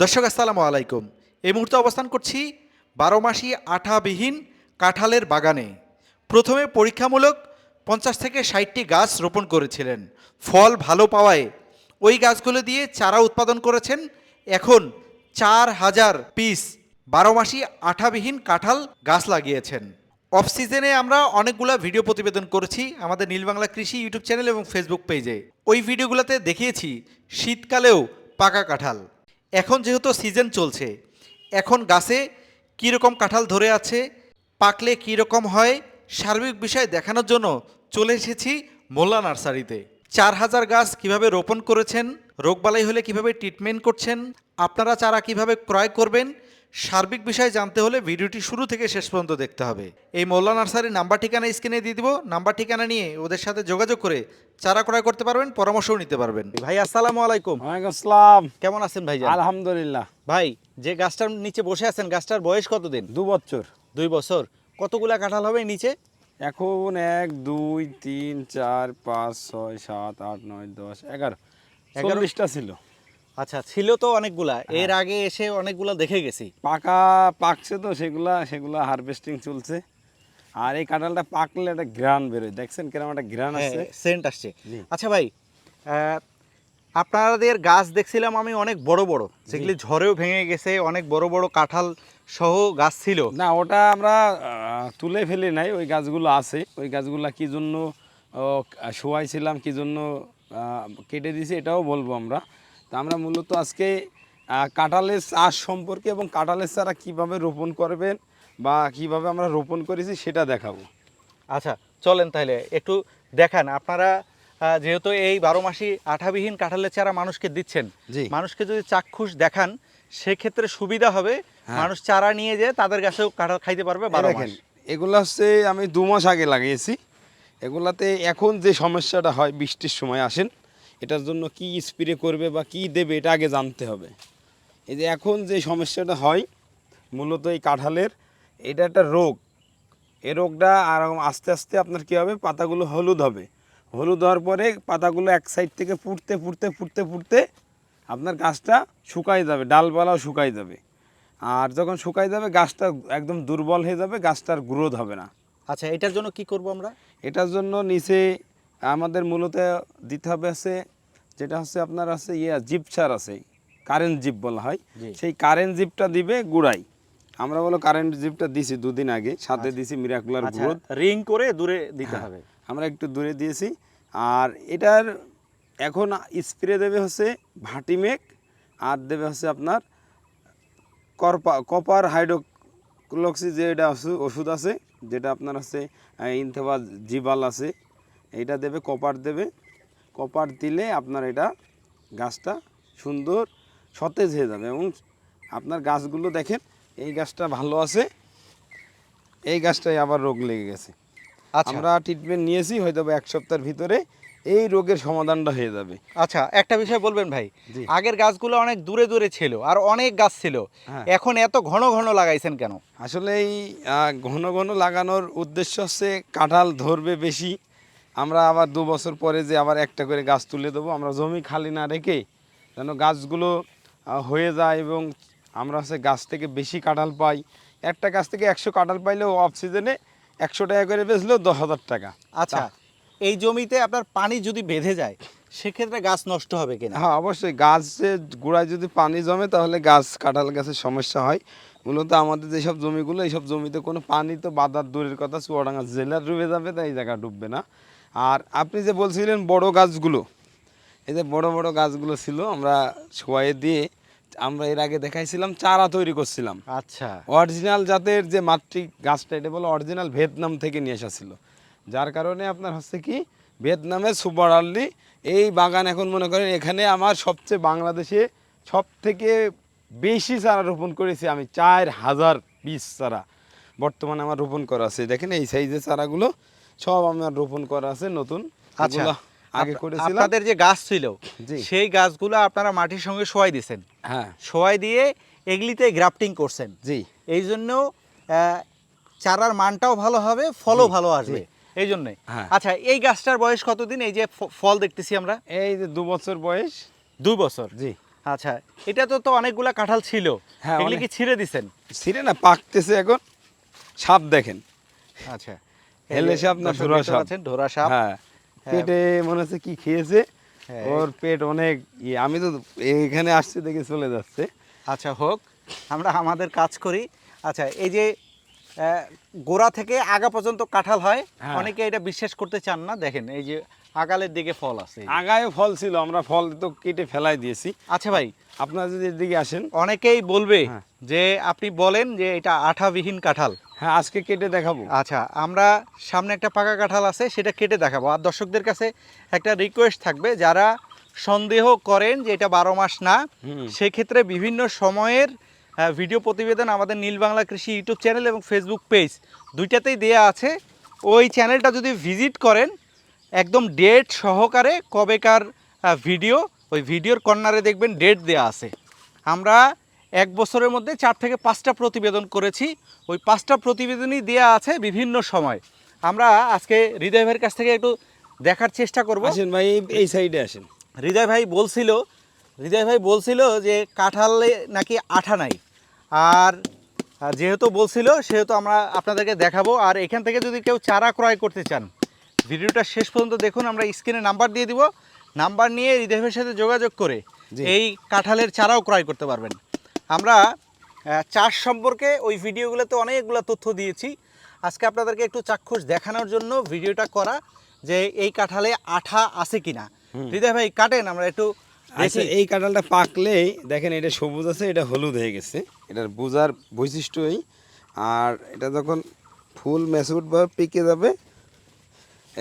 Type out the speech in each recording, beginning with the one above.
দর্শক, আসসালামু আলাইকুম। এই মুহূর্তে অবস্থান করছি বারো মাসি আঠাবিহীন কাঁঠালের বাগানে। প্রথমে পরীক্ষামূলক পঞ্চাশ থেকে ষাটটি গাছ রোপণ করেছিলেন। ফল ভালো পাওয়ায় ওই গাছগুলো দিয়ে চারা উৎপাদন করেছেন এখন চার হাজার পিস বারো মাসি আঠাবিহীন কাঁঠাল গাছ লাগিয়েছেন। অফ সিজনে আমরা অনেকগুলো ভিডিও প্রতিবেদন করেছি আমাদের নীলবাংলা কৃষি ইউটিউব চ্যানেল এবং ফেসবুক পেজে। ওই ভিডিওগুলোতে দেখিয়েছি শীতকালেও পাকা কাঁঠাল। এখন যেহেতু সিজন চলছে, এখন গাছে কীরকম কাঁঠাল ধরে আছে, পাকলে কীরকম হয়, সার্বিক বিষয় দেখানোর জন্য চলে এসেছি মোল্লা নার্সারিতে। চার হাজার গাছ কীভাবে রোপণ করেছেন রোগবালাই হলে কীভাবে ট্রিটমেন্ট করছেন, আপনারা চারা কীভাবে ক্রয় করবেন, সার্বিক বিষয় জানতে হলে ভিডিওটি শুরু থেকে শেষ পর্যন্ত দেখতে হবে। এই মোল্লা নার্সারির নাম্বার ঠিকানা স্ক্রিনে দিয়ে দিব, নাম্বার ঠিকানা নিয়ে ওদের সাথে যোগাযোগ করে চারা ক্রয় করতে পারবেন পরামর্শও নিতে পারবেন। ভাই আসসালামু আলাইকুম। ওয়ালাইকুম আসসালাম। কেমন আছেন ভাই আলহামদুলিল্লাহ। ভাই যে গাছটার নিচে বসে আছেন গাছটার বয়স কতদিন? দু বছর। দুই বছর। কতগুলা কাঁঠাল হবে নিচে? এখন এক দুই তিন চার পাঁচ ছয় সাত আট নয় দশ এগারো। এগারো? চল্লিশটা ছিল। আচ্ছা ছিল তো অনেকগুলা। এর আগে এসে অনেকগুলা দেখে গেছি। পাকা পাকছে তো সেগুলা সেগুলা হারভেস্টিং চলছে। আর এই কাঁঠালটা পাকলে একটা গ্রান বেরোয়। দেখছেন কীরকম একটা গ্রান আছে? সেন্ট আসছে। আচ্ছা ভাই আপনাদের গাছ দেখছিলাম আমি অনেক বড় বড়। যেগুলি ঝড়েও ভেঙে গেছে অনেক বড় বড় কাঁঠাল সহ গাছ ছিল। না ওটা আমরা তুলে ফেলি নাই ওই গাছগুলো আছে। ওই গাছগুলো কি জন্য শোয়াইছিলাম কি জন্য কেটে দিয়েছি এটাও বলব আমরা। তা আমরা মূলত আজকে কাঁঠালের চাষ সম্পর্কে এবং কাঁঠালের চারা কীভাবে রোপণ করবেন বা কীভাবে আমরা রোপণ করেছি সেটা দেখাবো। আচ্ছা চলেন তাহলে একটু দেখান। আপনারা যেহেতু এই বারো মাসি আঠাবিহীন কাঁঠালের চারা মানুষকে দিচ্ছেন। মানুষকে যদি চাক্ষুষ দেখান সেক্ষেত্রে সুবিধা হবে হ্যাঁ। মানুষ চারা নিয়ে যে তাদের কাছেও কাঁঠাল খাইতে পারবে বারো দেখেন মাস। এগুলো হচ্ছে আমি দু মাস আগে লাগিয়েছি। এগুলাতে এখন যে সমস্যাটা হয় বৃষ্টির সময় আসেন এটার জন্য কি স্প্রে করবে বা কি দেবে এটা আগে জানতে হবে। এই যে এখন যে সমস্যাটা হয় মূলত এই কাঁঠালের এটা একটা রোগ। এই রোগটা আর আস্তে আস্তে আপনার কী হবে? পাতাগুলো হলুদ হবে। হলুদ হওয়ার পরে পাতাগুলো এক সাইড থেকে ফুটতে ফুটতে ফুটতে ফুটতে আপনার গাছটা শুকাই যাবে ডালপালাও শুকাই যাবে। আর যখন শুকাই যাবে গাছটা একদম দুর্বল হয়ে যাবে গাছটার গ্রোথ হবে না। আচ্ছা এটার জন্য কি করব আমরা? এটার জন্য নিচে আমাদের মূলত দিতে হবে আছে যেটা হচ্ছে আপনার আছে ইয়ে জিপ সার আছে কারেন্ট জিপ বলা হয়। সেই কারেন্ট জিপটা দিবে গুড়াই আমরা বলো কারেন্ট জিপটা দিছি দুদিন আগে সাথে দিছি মিরাকুলার আচ্ছা গ্রোথ রিং করে দূরে দিতে হ্যাঁ। হবে। আমরা একটু দূরে দিয়েছি। আর এটার এখন স্প্রে দেবে হচ্ছে ভাটিমেক আর দেবে হচ্ছে আপনার করপা কপার হাইড্রোক্লোক্সি যে এটা ওষুধ আছে যেটা আপনার হচ্ছে ইনথেবা জিবাল আছে এটা দেবে কপার দেবে। কপার দিলে আপনার এটা গাছটা সুন্দর সতেজ হয়ে যাবে এবং আপনার গাছগুলো দেখেন এই গাছটা ভালো আছে। এই গাছটাই আবার রোগ লেগে গেছে। আচ্ছা। আমরা ট্রিটমেন্ট নিয়েছি হয়তো এক সপ্তাহের ভিতরে এই রোগের সমাধানটা হয়ে যাবে। আচ্ছা একটা বিষয় বলবেন ভাই। আগের গাছগুলো অনেক দূরে দূরে ছিল আর অনেক গাছ ছিল। হ্যাঁ। এখন এত ঘন ঘন লাগাইছেন কেন? আসলে এই ঘন ঘন লাগানোর উদ্দেশ্য হচ্ছে কাঁঠাল ধরবে বেশি। আমরা আবার দু বছর পরে যে আবার একটা করে গাছ তুলে দেবো আমরা জমি খালি না রেখে যেন গাছগুলো হয়ে যায় এবং আমরা হচ্ছে গাছ থেকে বেশি কাঁঠাল পাই। একটা গাছ থেকে একশো কাঁঠাল পাইলেও অফ সিজনে একশো টাকা করে বেচলেও দশ হাজার টাকা। আচ্ছা এই জমিতে আপনার পানি যদি বেঁধে যায় সেক্ষেত্রে গাছ নষ্ট হবে কিনা? হ্যাঁ অবশ্যই। গাছের গোড়ায় যদি পানি জমে তাহলে গাছ কাঁঠাল গাছের সমস্যা হয়। মূলত আমাদের যেসব জমিগুলো এইসব জমিতে কোনো পানি তো বাধার দূরের কথা চুয়াডাঙ্গা জেলার ডুবে যাবে তাই এই জায়গা ডুববে না। আর আপনি যে বলছিলেন বড় গাছগুলো এই যে বড় বড় গাছগুলো ছিল আমরা শোয়ে দিয়ে আমরা এর আগে দেখাইছিলাম চারা তৈরি করছিলাম। আচ্ছা। অরিজিনাল জাতের যে মাতৃ গাছটা এটা বলে অরিজিনাল ভিয়েতনাম থেকে নিয়ে আসা ছিল। যার কারণে আপনার হচ্ছে কি ভিয়েতনামের সুপার আর্লি এই বাগান এখন মনে করেন এখানে আমার সবচেয়ে বাংলাদেশে সব থেকে বেশি চারা রোপণ করেছি আমি চার হাজার পিস চারা। বর্তমানে আমার রোপণ করা আছে দেখেন এই সাইজের চারাগুলো সব আমার রোপণ করা আছে নতুন। আচ্ছা। আগে করেছিলাম। আপনাদের যে গাছ ছিল সেই গাছগুলো আপনারা মাটির সঙ্গে শোয়াই দিয়েছেন। হ্যাঁ। শোয়াই দিয়ে এগুলিতে গ্রাফটিং করছেন। জি। এই জন্য চারার মানটাও ভালো হবে ফলও ভালো আসবে। এই জন্যে। হ্যাঁ। আচ্ছা এই গাছটার বয়স কতদিন? এই যে ফল দেখতেছি আমরা। এই যে দু বছর বয়স। দুই বছর। জি। আচ্ছা এটা তো তো অনেকগুলা কাঁঠাল ছিল। হ্যাঁ, এগুলি কি ছিঁড়ে দিছেন? ছিঁড়ে না পাকতেছে এখন। সাপ দেখেন। আচ্ছা। হেলে সাপ না ধোরা সাপ? ঢোরা সাপ। হ্যাঁ। পেটে মনে হচ্ছে কি খেয়েছে? হ্যাঁ। ওর পেট অনেক আমি তো এখানে আসছি দেখে চলে যাচ্ছে। আচ্ছা হোক আমরা আমাদের কাজ করি। আচ্ছা এই যে গোড়া থেকে আগা পর্যন্ত কাঁঠাল হয় হ্যাঁ। অনেকে এটা বিশ্বাস করতে চান না। দেখেন এই যে আগালের দিকে ফল আছে। আগায় ফল ছিল আমরা ফল তো কেটে ফেলাই দিয়েছি। আচ্ছা ভাই। আপনারা যদি এদিকে আসেন। অনেকেই বলবে হ্যাঁ। যে আপনি বলেন যে এটা আঠাবিহীন কাঁঠাল। হ্যাঁ আজকে কেটে দেখাবো। আচ্ছা আমরা সামনে একটা পাকা কাঁঠাল আছে সেটা কেটে দেখাবো। আর দর্শকদের কাছে একটা রিকোয়েস্ট থাকবে যারা সন্দেহ করেন যে এটা বারো মাস না সেক্ষেত্রে বিভিন্ন সময়ের ভিডিও প্রতিবেদন আমাদের নীল বাংলা কৃষি ইউটিউব চ্যানেল এবং ফেসবুক পেজ দুইটাতেই দেয়া আছে। ওই চ্যানেলটা যদি ভিজিট করেন একদম ডেট সহকারে কবেকার ভিডিও ওই ভিডিওর কর্নারে দেখবেন ডেট দেয়া আছে। আমরা এক বছরের মধ্যে চার থেকে পাঁচটা প্রতিবেদন করেছি। ওই পাঁচটা প্রতিবেদনই দেয়া আছে বিভিন্ন সময়। আমরা আজকে হৃদয় ভাইয়ের কাছ থেকে একটু দেখার চেষ্টা করব। আসেন ভাই এই- সাইডে আসেন। হৃদয় ভাই বলছিল হৃদয় ভাই বলছিল যে কাঁঠালে নাকি আঠা নাই। আর যেহেতু বলছিল সেহেতু আমরা আপনাদেরকে দেখাবো। আর এখান থেকে যদি কেউ চারা ক্রয় করতে চান ভিডিওটা শেষ পর্যন্ত দেখুন আমরা স্ক্রিনে নাম্বার দিয়ে দিব। নাম্বার নিয়ে হৃদয় ভাইয়ের সাথে যোগাযোগ করে। এই কাঁঠালের চারাও ক্রয় করতে পারবেন। আমরা চাষ সম্পর্কে ওই ভিডিওগুলোতে অনেকগুলো তথ্য দিয়েছি। আজকে আপনাদেরকে একটু চাক্ষুষ দেখানোর জন্য ভিডিওটা করা যে এই কাঁঠালে আঠা আছে কিনা। হৃদয় ভাই কাটেন আমরা একটু আচ্ছা এই কাঁঠালটা পাকলেই দেখেন এটা সবুজ আছে এটা হলুদ হয়ে গেছে। এটার বোঝার বৈশিষ্ট্য এই আর এটা যখন ফুল ম্যাচুড বা পেকে যাবে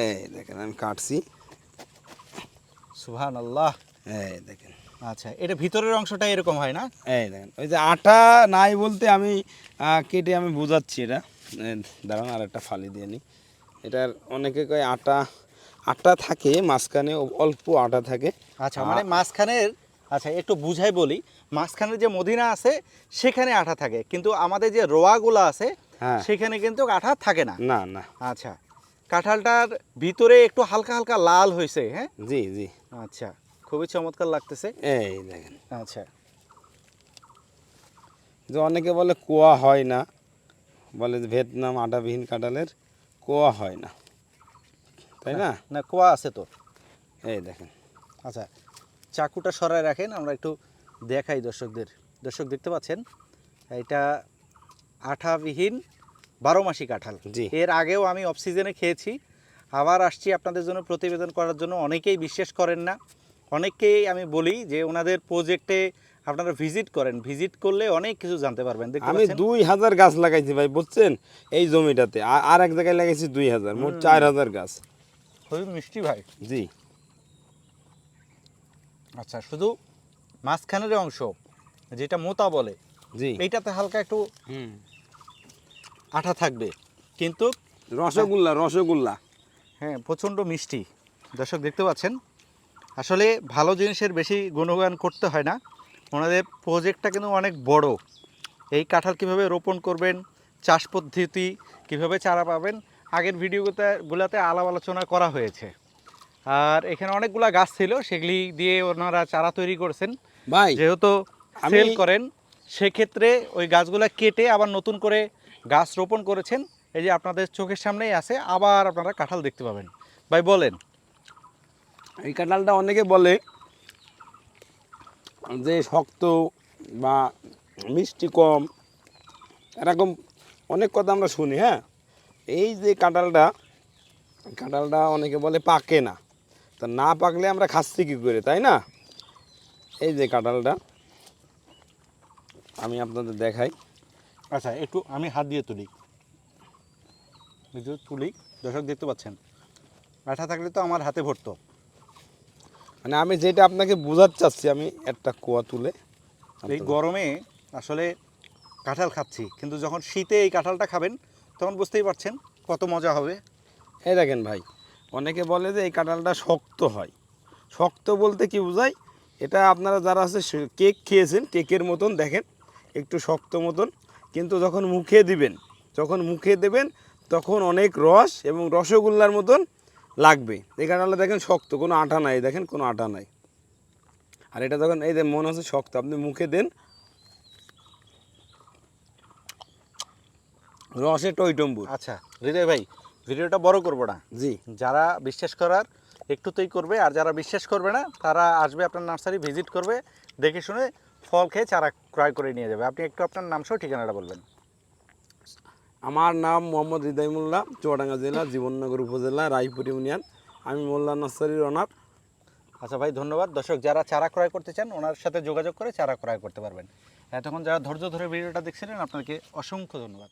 এই দেখেন আমি কাটছি। সুহান আল্লাহ এই দেখেন। আচ্ছা এটা ভিতরের অংশটা এরকম হয় না? এই দেখেন ওই যে আটা নাই বলতে আমি কেটে আমি বোঝাচ্ছি এটা। দাঁড়ান আর একটা ফালি দিয়ে নিই এটার অনেকে কয় আটা আটা থাকে মাঝখানে অল্প আটা থাকে। আচ্ছা মানে মাঝখানের আচ্ছা একটু বুঝাই বলি। মাঝখানের যে মদিনা আছে সেখানে আঠা থাকে। কিন্তু আমাদের যে রোয়াগুলো আছে হ্যাঁ। সেখানে কিন্তু আঠা থাকে না। না না। আচ্ছা কাঁঠালটার ভিতরে একটু হালকা হালকা লাল হয়েছে হ্যাঁ? জি জি। আচ্ছা। খুবই চমৎকার লাগতেছে। এই দেখেন। আচ্ছা। যে অনেকে বলে কোয়া হয় না বলে যে ভিয়েতনাম আটাবিহীন কাঁঠালের কোয়া হয় না। তাই না? না কোয়া আছে তো। এই দেখেন। আচ্ছা চাকুটা সরায় রাখেন আমরা একটু দেখাই দর্শকদের। দর্শক দেখতে পাচ্ছেন এটা আঠাবিহীন বারো মাসি কাঁঠাল। জি। এর আগেও আমি অফ সিজনে খেয়েছি আবার আসছি আপনাদের জন্য প্রতিবেদন করার জন্য। অনেকেই বিশ্বাস করেন না। অনেককেই আমি বলি যে ওনাদের প্রজেক্টে আপনারা ভিজিট করেন। ভিজিট করলে অনেক কিছু জানতে পারবেন আমি দুই হাজার গাছ লাগাইছি ভাই বুঝছেন? এই জমিটাতে। আর এক জায়গায় লাগাইছি দুই হাজার মোট চার হাজার গাছ। খুবই মিষ্টি ভাই। জি। আচ্ছা শুধু মাঝখানের অংশ যেটা মোতা বলে জি। এইটাতে হালকা একটু হুম। আঠা থাকবে। কিন্তু রসগোল্লা রসগোল্লা। হ্যাঁ প্রচণ্ড মিষ্টি। দর্শক দেখতে পাচ্ছেন? আসলে ভালো জিনিসের বেশি গুণগান করতে হয় না। ওনাদের প্রজেক্টটা কিন্তু অনেক বড়। এই কাঁঠাল কীভাবে রোপণ করবেন চাষ পদ্ধতি কীভাবে চারা পাবেন আগের ভিডিওতে গুলাতে আলাপ আলোচনা করা হয়েছে। আর এখানে অনেকগুলা গাছ ছিল সেগুলি দিয়ে ওনারা চারা তৈরি করছেন। ভাই যেহেতু সেল করেন সেক্ষেত্রে ওই গাছগুলা কেটে আবার নতুন করে গাছ রোপণ করেছেন। এই যে আপনাদের চোখের সামনেই আছে আবার আপনারা কাঁঠাল দেখতে পাবেন। ভাই বলেন। এই কাঁঠালটা অনেকে বলে যে শক্ত বা মিষ্টি কম। এরকম অনেক কথা আমরা শুনি হ্যাঁ? এই যে কাঁঠালটা কাঁঠালটা অনেকে বলে পাকে না। তা না পাকলে আমরা খাচ্ছি কী করে, তাই না? এই যে কাঁঠালটা, আমি আপনাদের দেখাই। আচ্ছা একটু আমি হাত দিয়ে তুলি। তুলি, দর্শক দেখতে পাচ্ছেন? আঠা থাকলে তো আমার হাতে ভরতো। মানে আমি যেটা আপনাকে বোঝাতে চাচ্ছি আমি একটা কুয়া তুলে এই গরমে আসলে কাঁঠাল খাচ্ছি কিন্তু যখন শীতে এই কাঁঠালটা খাবেন তখন বুঝতেই পারছেন কত মজা হবে। এই দেখেন ভাই অনেকে বলে যে এই কাঁঠালটা শক্ত হয়। শক্ত বলতে কি বোঝায়? এটা আপনারা যারা আছে কেক খেয়েছেন কেকের মতন দেখেন একটু শক্ত মতন কিন্তু যখন মুখে দিবেন যখন মুখে দেবেন তখন অনেক রস এবং রসগোল্লার মতন লাগবে। এই কাঁঠালটা দেখেন শক্ত কোনো আঠা নাই দেখেন কোনো আঠা নাই। আর এটা যখন এই যে মনে হচ্ছে শক্ত আপনি মুখে দেন। রসে টইটম্বুর। আচ্ছা হৃদয় ভাই ভিডিওটা বড় করব না। জি। যারা বিশ্বাস করার একটুতেই করবে আর যারা বিশ্বাস করবে না তারা আসবে আপনার নার্সারি ভিজিট করবে দেখে শুনে ফল খেয়ে চারা ক্রয় করে নিয়ে যাবে। আপনি একটু আপনার নাম সহ ঠিকানাটা বলবেন। আমার নাম মোহাম্মদ হৃদয় মোল্লা, চুয়াডাঙ্গা জেলা, জীবননগর উপজেলা, রায়পুর ইউনিয়ন। আমি মোল্লা নার্সারির অনার আচ্ছা ভাই, ধন্যবাদ। দর্শক, যারা চারা ক্রয় করতে চান, ওনার সাথে যোগাযোগ করে চারা ক্রয় করতে পারবেন। এতক্ষণ যারা ধৈর্য ধরে ভিডিওটা দেখছিলেন, আপনাকে অসংখ্য ধন্যবাদ।